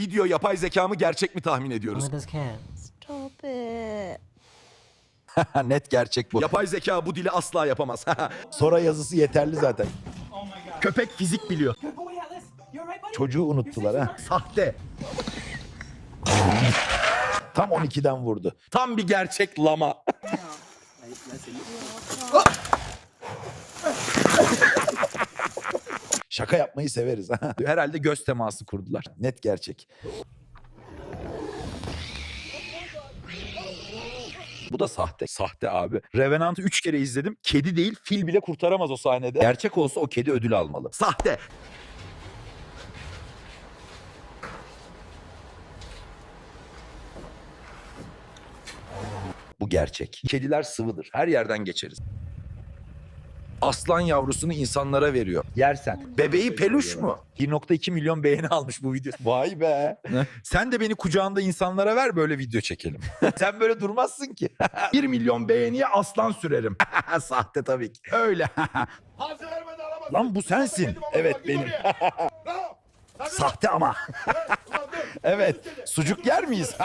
Video yapay zeka mı gerçek mi tahmin ediyoruz. Stop it. Net gerçek bu. Yapay zeka bu dili asla yapamaz. Sonra yazısı yeterli zaten. Köpek fizik biliyor. Çocuğu unuttular ha. Sahte. Tam 12'den vurdu. Tam bir gerçek lama. Şaka yapmayı severiz ha. Herhalde göz teması kurdular. Net gerçek. Bu da sahte. Sahte abi. Revenant'ı 3 kere izledim. Kedi değil fil bile kurtaramaz o sahnede. Gerçek olsa o kedi ödül almalı. Sahte. Bu gerçek. Kediler sıvıdır. Her yerden geçeriz. Aslan yavrusunu insanlara veriyor. Yersen. Bebeği peluş mu? 1.2 milyon beğeni almış bu video. Vay be. Sen de beni kucağında insanlara ver böyle video çekelim. Sen böyle durmazsın ki. 1 milyon beğeniye aslan sürerim. Sahte tabii ki. Öyle. Lan bu sensin. Evet benim. Sahte ama. evet. Sucuk yer miyiz?